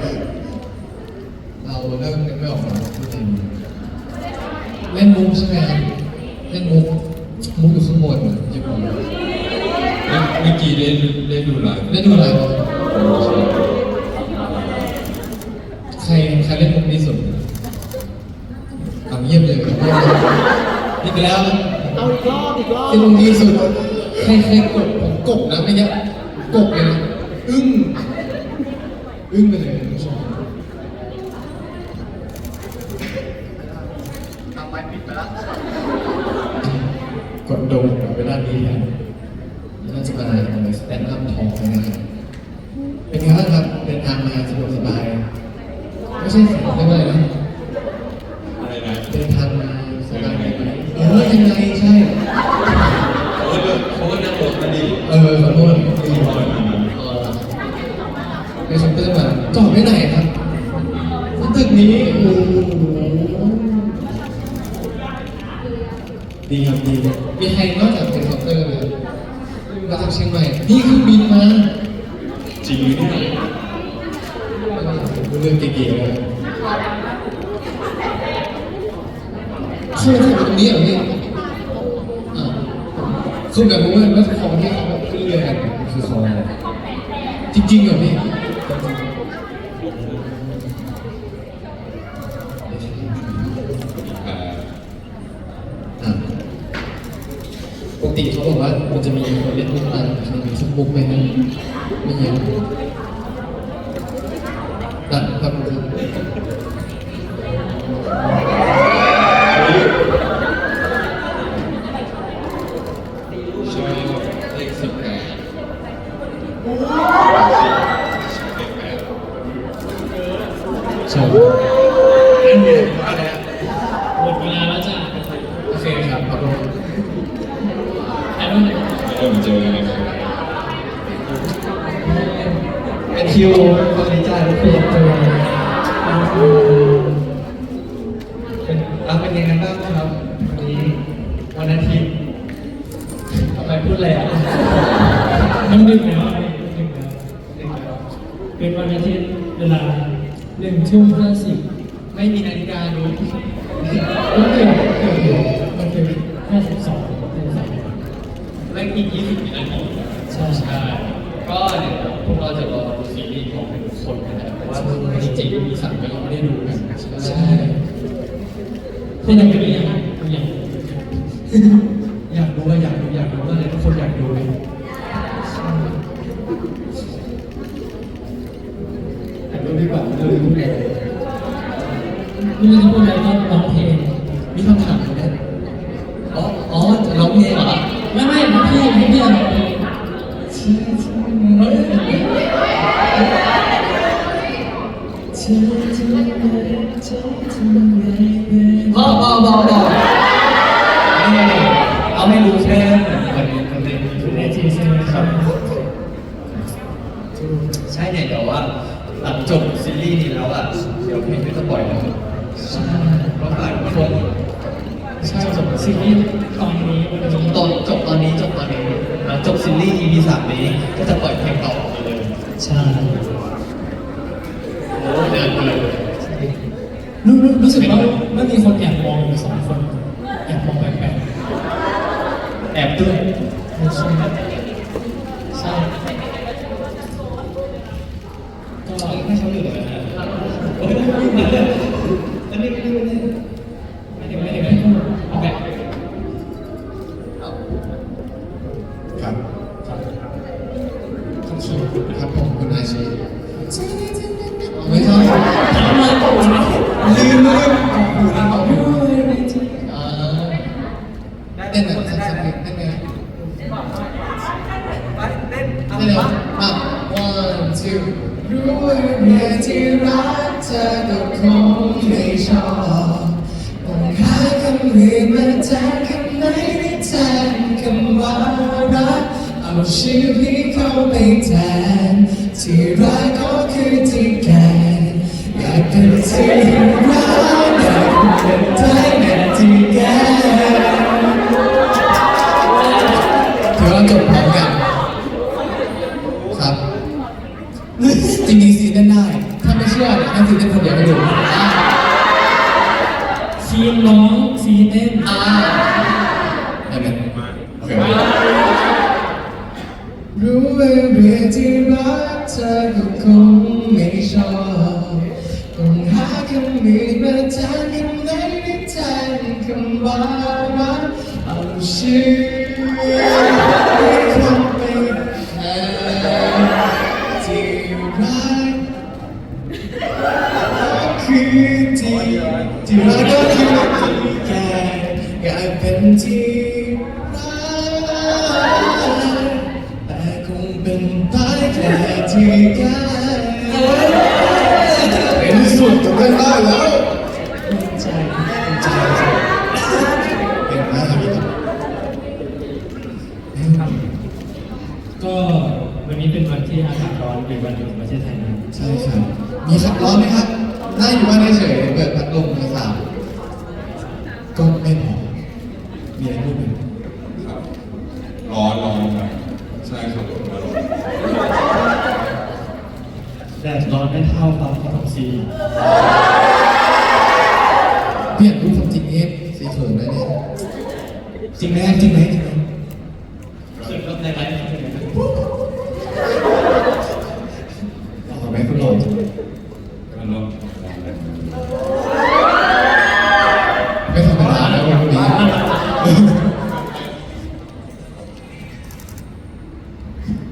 เรื่อยๆเราเริ่มนึกไม่ออกแล้วพูดถึงเล่นมุกใช่ไหมครับเล่นมุกมุกอยู่ข้างบนอะอยู่บนเมื่อกี้ได้ดูได้ดูไลฟ์เล่นดูอะไรวะใครใครเล่นมุกดีสุดเอาเยี่ยมเลยครับอีกแล้ว เอาอีกรอบอีกรอบเล่นมุกดีสุดใครใครกดผมกบนะไม่ใช่กบเลยนะอึ้งอึ้งไปเลยคุณผู้ชม ทำไมปิดไปแล้ว กดโดนกับเวลานี้แทนแล้วก็จะมาสแตนด์อัพทองนะครับเป็นไงบ้างครับเดินทางมาสะดวกสบาย ไม่ใช่เสียงเรียกว่าอะไรนะ อะไรนะ เดินทางมาสบายไหมเออยังไงใช่ เขาก็เขาก็นั่งรถมาดิ เออขอโทษดีกว่าเออไปชมเตอร์มาจอดไว้ไหนครับตึกนี้โอ้โหดีครับดีมีใครนอกจากเป็นเคาน์เตอร์ไหมครับมาจากเชียงใหม่ นี่คือบินมา จริงหรือเนี่ย เรื่องเก๋ๆเลยเข้ามาจากตรงนี้เหรอพี่อ่าคือแบบว่าว่าของที่เขาแบบขึ้นเรือกันคือของอะไรจริงๆเหรอพี่ อ่า อ่าป กติเขาบอกว่ามันจะมีคนเล่นมุกต่างเคยมีสักมุกไหมนะไม่เยอะตัดครับ ชอบเลขสิบแปดเลขแปด ชอบอันเดียวอะไรอะหมดเวลาแล้วจ้ะโอเคครับขอบคุณอันนู้น เริ่มเจอกันนะครับ เป็นคิวตอนนี้จ้าเปลี่ยนตัวเป็นรับ เป็นยังไงบ้างครับวันนี้วันอาทิตย์ทำไมพูดอะไรอะมันดึกแล้วดึกแล้วเป็นวันอาทิตย์เวลาหนึ่งทุ่มห้าสิบไม่มีนาฬิกาดูก็เกือเกือบอยู่มันคือห้าสิบสองห้าสิบสองเลขอีกยี่สิบนาทีใช่ใช่ก็เดี๋ยวพวกเราจะรอดูซีรีส์ของทุกคนนะครับเพราะว่าจริงๆมีสั่งก็ยังไม่ได้ดูกันใช่ เป็นยังไงบ้างอยากอยากอยากรู้ว่าอยากรู้อยากรู้ว่าอะไรทุกคนอยากดูไหมแต่ดูดีกว่าดูดีกว่าไม่รู้จะพูดอะไรก็ร้องเพลงมีคำถามไหมอ๋ออ๋อร้องเพลงเหรอ ไม่ไม่พี่พี่พี่ร้องเพลง เฮ้ยพ่อพ่อพ่อพ่อเอาให้รู้แค่วันนี้วันนี้ อยู่ในทีใช่ไหมครับ ใช่เนี่ยเดี๋ยวว่าหลังจบซีรีส์นี้แล้วอะเดี๋ยวเพลงก็จะปล่อยแล้ว ใช่ ก็ฝากทุกคน ใช่จบซีรีส์ตอนนี้วัน จบ นี้ ตอนจบตอนนี้จบตอนนี้หลังจบซีรีส์ EP สามนี้ก็จะปล่อยเพลงต่อไปเลย ใช่ โอ้เดือนเลย รู้รู้รู้ สึกว่าไม่มีคนแอบมองอยู่สองคนแอบมองแปลกๆแอบด้วยำอื่นมาแทนคำไหนได้แทนคำว่ารักเอาชีวิตเขาไปแทนที่รักก็คือที่แก่อยากเป็นที่รักอยากเป็นได้ เเท่าปั๊มของซีเปลี่ยนรูปความจริงเอฟสีเขินนะเนี่ยจริงไหมจริงไหมจริงไหม เกิดรถในไลฟ์เขาเป็นยังไง เอาไหมคุณหล่อจัง ก็ร้อน ไม่ธรรมดาแล้ววันนี้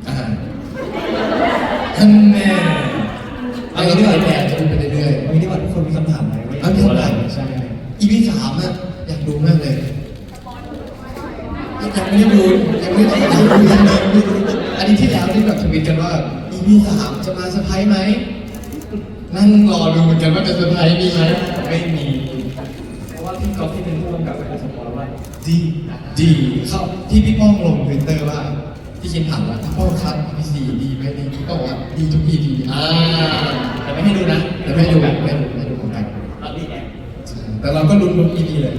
อ่าท่านแม่เอางี้ดีกว่าแม่จะดูไปเรื่อย วันนี้ดีกว่าทุกคนมีคำถามไหม ๆเอาที่ไหนใช่ EP สามอะอยากดูมากเลยยังไม่ได้ดูยังไม่ได้ดูยังไม่ได้ดู อันนี้ที่แล้วที่แบบทวิตกันว่า EP สามจะมาเซอร์ไพรส์ไหมนั่งรอดูเหมือนกันว่าจะเซอร์ไพรส์มีไหมไม่มี เพราะว่าพี่ก๊อฟที่เป็นผู้กำกับเป็นสปอยว่าดีดีเขาที่พี่ป้องลงทวิตเตอร์ว่าที่คินถามว่าถ้าป้องคัดพีซีดีไหมดีพี่ป้องบอกว่าดีทุกพีดีอ่าแต่ไม่ให้ดูนะแต่ไม่ดูไม่ดูไม่ดูของกันเราดีแอใช่แต่เราก็ลุ้นลุ้นพีดีเลย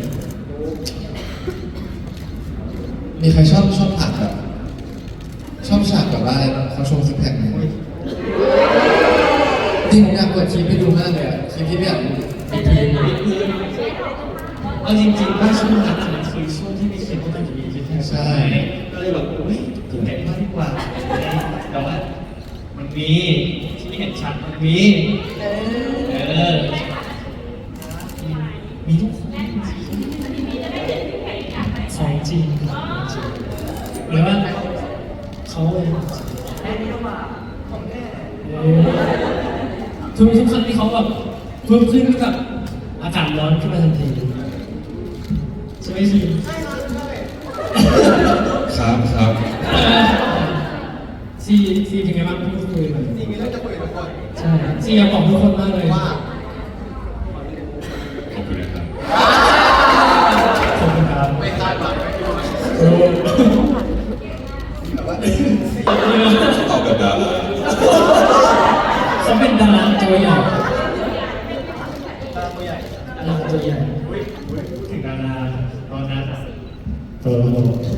มีใครชอบชอบฉากแบบชอบฉากแบบว่าเขาโชว์ซิกแพคไหมจริงผมอยากเปิดคลิปให้ดูมากเลยอะคลิปที่แบบมีทีมเอาจริงๆว่าช่วงนั้นอะมันคือช่วงที่ไม่คิดว่ามันจะมีคลิปแค่ใช่ก็เลยแบบอุ้ยตื่นเต้นมากดีกว่าแต่ว่ามันมีที่เห็นชัดมันมีเออมีทุกคน ของจริงหรือว่าเขาเออทุกทุกครั้งที่เขาแบบ เพิ่มขึ้นกับอากาศร้อนขึ้นมาทันทีใช่ไหมซีครับครับซีซีเป็นไงบ้างพูดคุยหน่อยจริงๆแล้วจะคุยกับทุกคนใช่ซีอยากบอกทุกคนมากเลยว่าขอบคุณนะครับขอบคุณครับไม่คาดหวังไม่รู้โอ้แบบว่าตอบแบบดาราเขาเป็นดาราตัวใหญ่ ตาตัวใหญ่ ดาราตัวใหญ่ อุ้ยอุ้ย ถึงดาราตอนนั้นอะเออ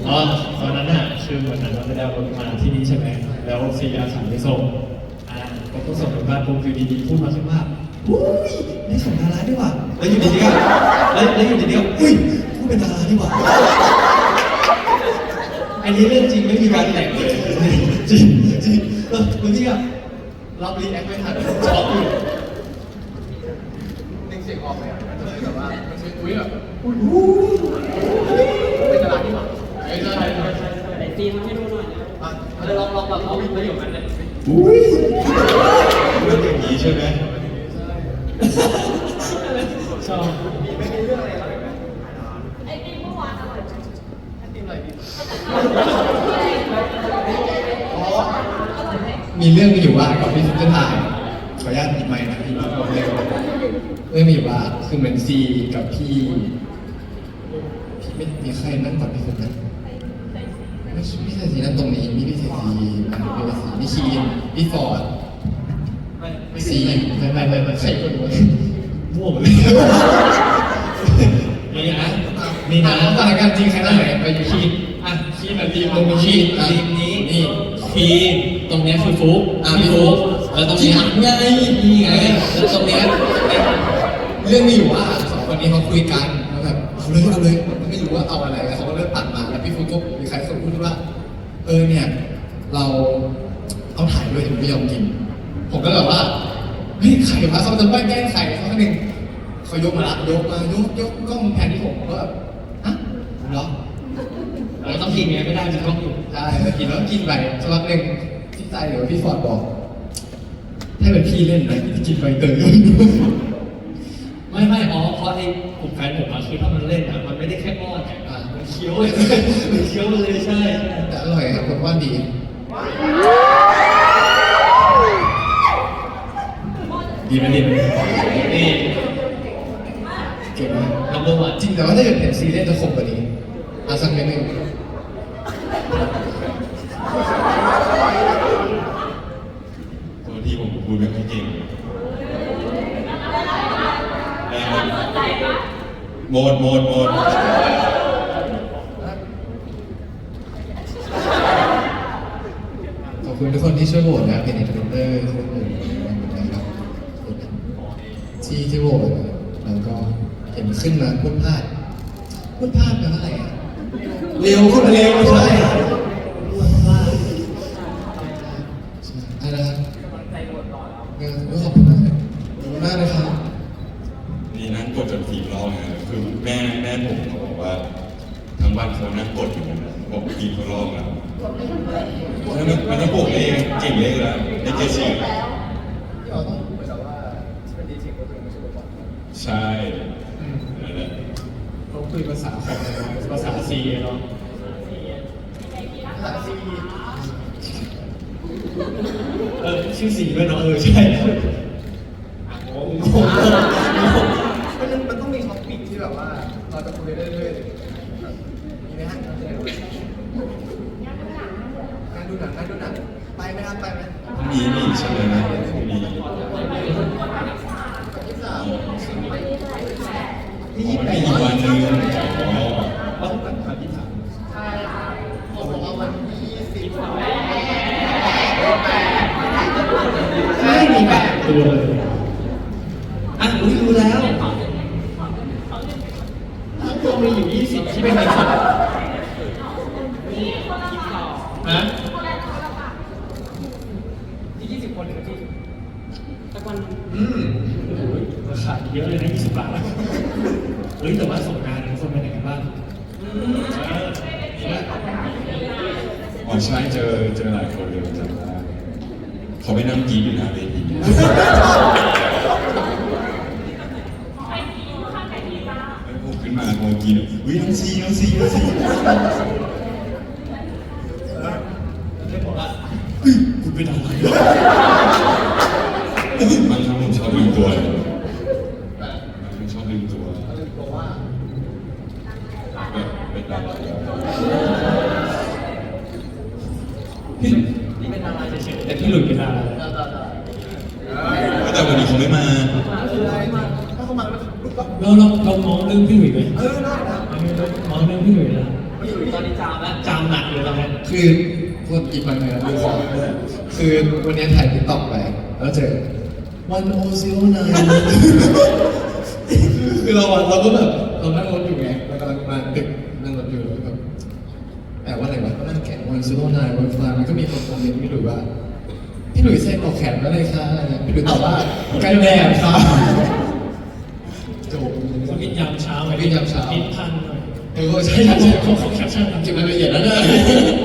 อ๋อต อนนั้นอะคือเหมือนนั้นเราไปได้รถมาที่นี่ใช่ไหมแล้วซีอาสาไปส่งอ่าผมก็ส่งถึงบ้านปุ๊บอยู่ดีๆพูดมาขึ้นว่าอุ้ยได้ส่งดาราด้วยว่ะแล้วอยู่ดีๆก็แล้วแล้วอยู่ดีๆก็อุ้ยกูเป็นดาราดีกว่าอันนี้เรื่องจริงไม่มีการแต่งเลยจริงจริงเออบางทีอะรับรีแอคไม่ทันช็อกอยู่เสียงออกเลยมันจะแบบว่ามันจะอุ้ยแบบอุ้ยอุ้ยเป็นดาราดีกว่า ไม่ใช่ ไหน ตีทำให้ดูหน่อยนะอะลองลองแบบเอาประโยคนั้นเลยอุ้ยมันอย่างนี้ใช่ไหมชอบมีเรื่องมีอยู่ว่าก่อนที่จะถ่ายขออนุญาตปิดไมค์นะพี่เร็วเรื่องมีอยู่ว่าคือเหมือนซีกับพี่พี่ไม่มีใครนั่งก่อนพี่คนนั้น ไม่ใช่พี่เศรษฐีนั่งตรงนี้มีพี่เศรษฐีอะพี่เศรษฐีพี่คีนพี่ฟอร์ดไม่ซีไม่ไม่ไม่ไม่ใครคนรู้มั่วหมดเลยนี่นะนี่นะสถานการณ์จริงใครนั่งไหนไปอยู่คีนอะคีแบบทีมตรงนี้คีอะทีมนี้นี่คีตรงเนี้ยคือฟุกอะพี่ฟุกแล้วตรงที่เนี้ยหลังไงนี่ไงแล้วตรงเนี้ยเรื่องมีอยู่ว่าสองคนนี้เขาคุยกันแล้วแบบ เอาเลยเอาเลยไม่รู้ว่าเอาอะไรแล้วเขาก็เริ่มตัดมาแล้วพี่ฟุ๊กก็มีใครสักคนพูดว่า เออเนี่ย เราเอาถ่ายด้วยแต่ไม่ยอมกิน ผมก็เลยแบบว่าเฮ้ยใครวะเขาจะไม่แกล้งใครสักหนึ่งเขายกมาละยกมายกยกกล้องแผนที่ผมก็แบบฮะเหรอเราต้องกินไงไม่ได้มันต้องอยู่ใช่กินแล้วกินไปสักพักหนึ่งพี่ใจหรือว่าพี่ฟอร์ดบอก ถ้าเป็นพี่เล่นนะกินใบเตย ไม่ไม่อ๋อเพราะไอ้ผมแฟนผมอะคือถ้ามันเล่นอะมันไม่ได้แค่ป้อนไงอะมันเคี้ยวเลยมันเคี้ยวเลยใช่ใช่แต่อร่อยครับผมว่าดี ดีไหมดีไหมนี่เก่งมากนัมเบอร์วันจริงแต่ว่าถ้าเกิดเป็นซีเรียสจะขมกว่านี้อาสักนิดนึงบางทีผมพูดไม่ค่อยเก่ง โหมดโหมดโหมดขอบคุณทุกคนที่ช่วยโหวตนะครับเป็นในทวิตเตอร์ช่วยโหวตนะครับที่ที่โหวตนะครับแล้วก็เห็นขึ้นมาพูดพลาดพูดพลาดแปลว่าอะไรอะเร็วพูดเร็วใช่ใช่อะไรนะครับเออขอบคุณมากเลยขอบคุณมากเลยครับ นี่ นั่งกดจนสี่รอบเลยนะคือแม่แม่ผมเขาบอกว่าทั้งวันเขานั่งกดอยู่นะบอกกี่เขารอบแล้วแล้วมันมันต้องบวกเลขเก่งเลขแล้วเลขเจ็ดสิบที่เราต้องเหมือนกับว่าเป็นดีเทคก็คือไม่ใช่บทใช่นั่นแหละเขาคุยภาษาของภาษาซีเนาะภาษาซีเออชื่อสีด้วยเนาะเออใช่อะงงงง มันมันต้องมีท็อปปิกที่ แบบว่าเราจะคุยเรื่อยๆมีไหมฮะงานดูหนังงานดูหนังไปไหมครับไปไหมมีมีใช่ไหมนะมียี่สามที่ยี่สิบมีอีกวันหนึ่งอ๋อ ต้องแบบมาที่ถาม ใช่ผมบอกว่าวันที่ยี่สิบ ไม่มีแบบตัวเลยอะรู้รู้แล้วตัวมีอยู่ยี่สิบที่เป็นเงินสดฮะ ที่ยี่สิบคนหรือที่ อืมราคาเยอะเลยนะยี่สิบบาทเฮ้ยแต่ว่าส่งงานทุกคนไปไหนกันบ้างอืมเออดีมาก อ๋อใช่เจอเจอหลายคนเลยจำได้เขาไปนั่งกินอยู่หน้าเวทีแล้วผ มขึ้นมาโมกินอุ้ยน้องซีน้องซีน้องซี ไม่บอกว่า คุณเป็นอะไรบางครั้งผมชอบลืมตัวเลยบางครั้งชอบลืมตัว บอกว่า แบบเป็นอะไร พี่นี่เป็นดาราเฉยๆแต่พี่หลุยเป็นดารา ต่อต่อต่อ แต่วันนี้เขาไม่มา คืออะไรมาถ้าเขามาแล้วมันก็ เราเราเรามองเรื่องพี่หลุยไหม เออได้นะ มองเรื่องพี่หลุยนะตอนนี้จามแล้วจามหนักเลยตอนนี้ คือพูด อีกวันหนึงนะดูของคือวันนี้ถ่ายติ๊กต็อกไป แล้วเจอวันโอซิโอนาคือเราอะเราก็แบบเรานั่งรถอยู่ไงเรากำลังมาตึกนั่งรถอยู่แล้วแบบแปลว่าอะไรวะก็นั่งแข่งวันซิโอนาวันฟลามันก็มีคนคอมเมนต์พี่หลุยว่าพี่หลุยใส่ปลอกแขนมาเลยค่ะอะไรเงี้ยพี่หลุยตอบว่ากันแดดครับจบเขากินยามเช้าเขากินยามเช้ากินพันหน่อยเออใช่ใช่ใช่เขาเขาแคปชั่นเก็บรายละเอียดแล้วเนี่ย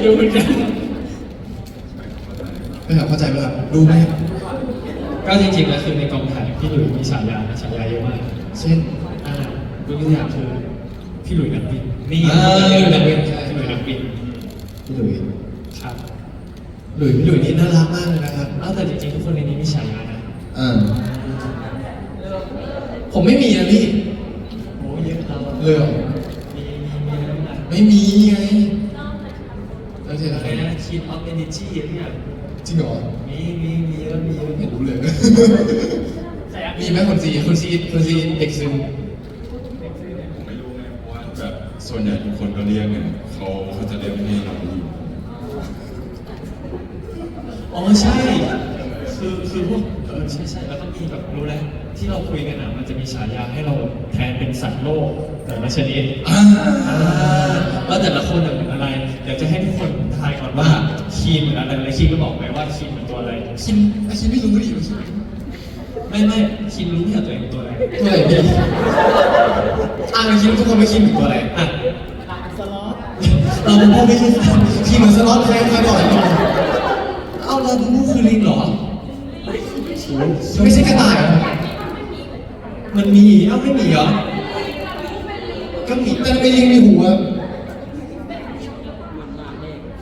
ดูเหมือนกัน ไม่ครับเข้าใจไหมครับดูไหมก็จริงๆแล้วคือในกองถ่ายพี่หลุยมีฉายานะฉายาเยอะมาก เช่นอ่ายกตัวอย่างคือพี่หลุยนักบินนี่อ่าพี่หลุยนักบินใช่พี่หลุยนักบินพี่หลุยครับหลุยพี่หลุยนี่น่ารักมากเลยนะครับอ้าวแต่จริงๆทุกคนในนี้มีฉายานะอ่าผมไม่มีนะพี่โอ้เยอะเราเลยเหรอมีมีมีแล้วนะไม่มีไง แล้วที่ไหนอะไรนะคีนออฟเอเนจีอะไรอย่างจริงเหรอมีมีมีเยอะมีเยอะไม่รู้เลยฉายามีไหมคนซีคนซีคนซีเด็กซึมผมไม่รู้ไงเพราะว่าแบบส่วนใหญ่ทุกคนก็เรียกเนี่ยเขาเขาจะเรียกไม่เราอยู่อ๋อใช่ คือคือพวกเออใช่ใช่แล้วก็มีแบบรู้แล้วที่เราคุยกันอะมันจะมีฉายาให้เราแทนเป็นสัตว์โลกแต่ละชนิดอ่า อ่าแล้วแต่ละคนเหมือนอะไร ว่าคีนเหมือนอะไรอะไรคีนก็บอกไปว่าคีนเหมือนตัวอะไรคิมอาคิมไม่รู้ดิว่าคิมไม่ไม่คีนรู้เนี่ยตัวเองเป็นตัวอะไรตัวอะไรพี่อ่านคิมทุกคนไม่คิมเป็นตัวอะไรอะเราพูดไม่ใช่คิมเหมือนสล็อตใครใครบอกให้เราเอาเราบูบูคือลิงเหรอไม่ใช่กระต่ายเหรอมันมีเอ้าไม่มีเหรอก็มีแต่ไม่ลิงมีหัว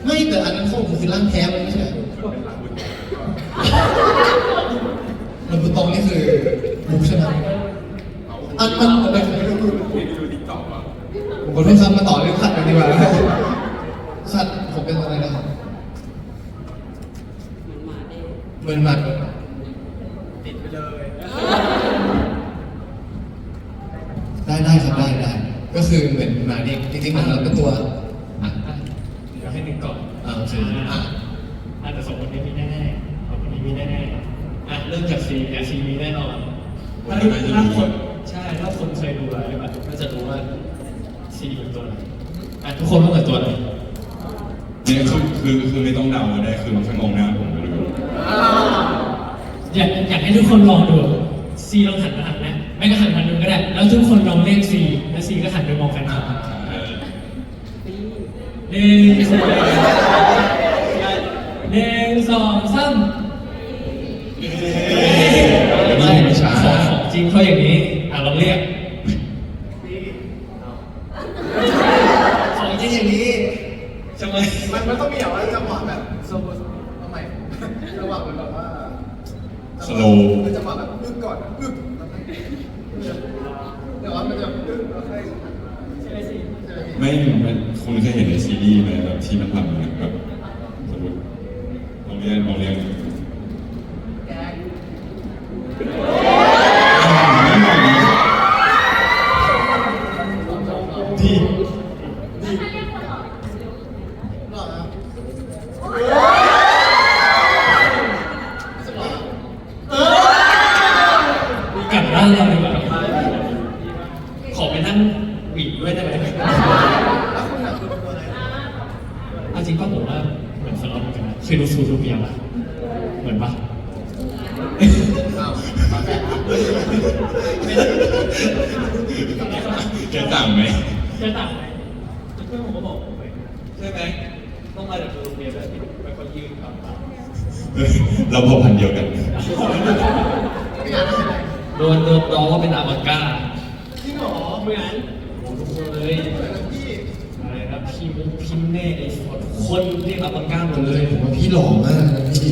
ไม่แต่อันนั้นเขาบอกคือร่างแท้มันไม่ใช่มันบุตองนี่คือบุกใช่ไหมอัน มันมันเป็นไม่รู้ไม่ดูติ๊กต็อกอะผมขอโทษครับมาต่อเรื่องสัตว์กันดีกว่าสัตว์ผมเป็นอะไรนะครับเหมือนหมัดติดไปเลย ได้ได้ครับได้ได้ก็คือเหมือนหมาเด็กจริงๆหมาเราเป็นตัวอะอะเดี๋ยวให้หนึ่งก่อนอ่าโอเคอะอะอาจจะสองคนนี้มีแน่ๆสองคนนี้มีแน่ๆอะเริ่มจากซีเนี่ยซีมีแน่นอนถ้าถ้าคน ใช่ถ้าคนเคยดูอะไรแบบก็จะรู้ว่าซีเป็นตัวอะไรอะทุกคนว่าเหมือนตัวอะไรเนี่ยคือคือคือไม่ต้องเดาก็ได้คือมันแค่มองหน้าผมก็รู้อยากอยากให้ทุกคนลองดูซีลองหันมาหันนะไม่ก็หันมาดูก็ได้ แล้วทุกคนลองเรียกซีแล้วซีก็หันไปมองแฟนคลับเออหนึ่งสองหนึ่งสองสามไม่ไม่ช้าของของจริงเขาอย่างนี้ อะลองเรียก ของจริงอย่างนี้ ทำไมมันมันต้องมีแบบว่าจังหวะแบบสมมติทำไมจังหวะมันแบบว่าสโลว์มันจังหวะแบบปึ๊กก่อนปึ๊กแต่ว่ามันจะปึ๊กแล้วค่อยใช่ไหมสิใช่ไหมพี่ไม่มันคุณเคยเห็นในซีรีส์ไหมแบบที่มันทำเนี่ยแบบสมมติโรงเรียนโรงเรียน ดี กลับบ้านเราดีกว่าขอไปนั่งหวีดด้วยได้ไหมเอา จริงป่ะผมว่าเหมือนสล็อตเหมือนกันนะเคยดูซูทูเปียป่ะเหมือนปะแกต่างไหมจะต่างไหมเพื่อนผมก็บอกผมไปใช่ไหมต้องมาจากซูทูเปียด้วยเป็นคนยืนครับเราพอพันเดียวกัน โดนโดนล้อว่าเป็นอาบังกาจริงเหรอเหมือนทุกคนเลย อะไรนะพี่มุกพี่เน่ไอ้ฟ อร์ดทุกคนเรียกอาบังก้าหมดเลเลยยผมว่าพี่หล่อมากนะพี่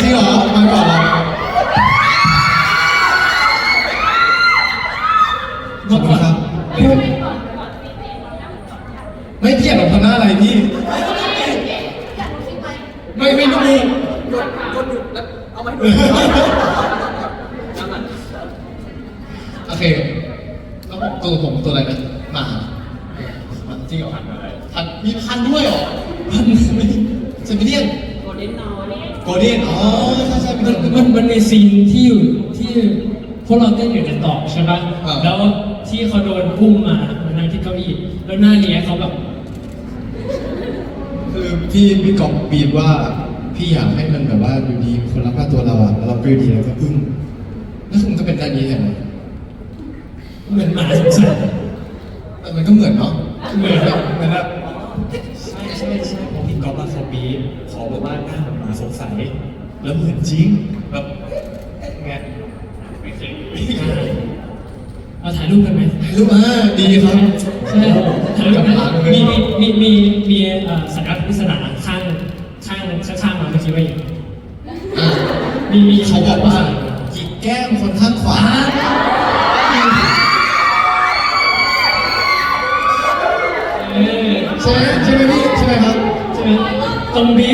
จริงเหรอมาก่อนเหรอขอบคุณครับ ไม่เพี้ยนหรอกทำหน้าอะไรพี่ ไม่ไม่รู้โอ ที่เขาโดนพุ่มมามานั่งที่เก้าอี้แล้วหน้าเนี้ยเขาแบบคือพี่พี่กอบบีบว่าพี่อยากให้มันแบบว่าอยู่ดีคนรับผ้าตัวเราอะแล้วเราไปดีแล้วก็พึ่งแล้วมันก็เป็นการนี้แหละเหมือนมาสงสารแต่มันก็เหมือนเนาะเหมือนแบบเหมือนแบบใช่ใช่ใช่ผมพี่กอล์ฟมาเขาบีบขอบอกว่าหน้าเหมือนมาสงสัยแล้วเหมือนจริงแบบไง รูปกันไหมรู้มาดีครับใช่ถ่ายรูปกันมีมีมีมีสัญลักษณ์ปริศนาข้างข้างข้างมาเมื่อกี้ว่าอย่างมีมีเขาบอกว่าหยิกแก้มคนข้างขวาใช่ใช่ไหมพี่ใช่ไหมครับใช่ไหมตรงบี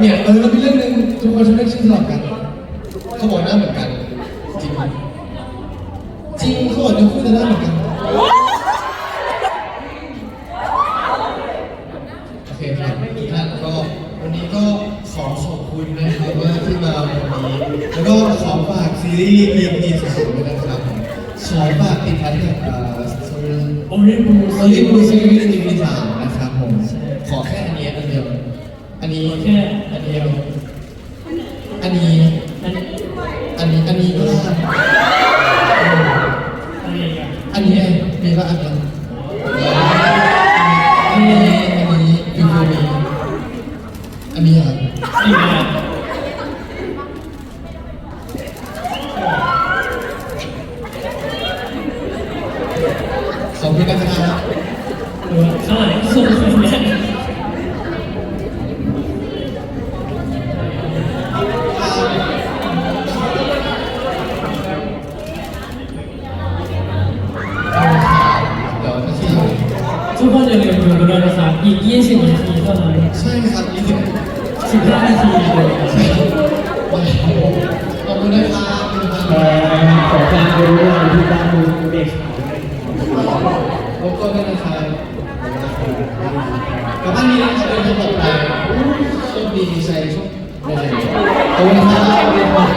เนี่ยเออแล้วมีเรื่องหนึ่งทุกคนชอบเรียกชื่อหลับกันเขาบอกหน้าเหมือนกัน จริงจริงเขาบอกจะพูดแต่หน้าเหมือน 내가 아까 아미 야. โลโก้ก็จะใช้กับบ้านนี้นะเป็นตกไปโชคดีไซน์ชุดอะไรตรงนี้ครับ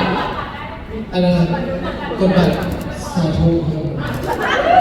อะไรกดบัตรสาธุครับ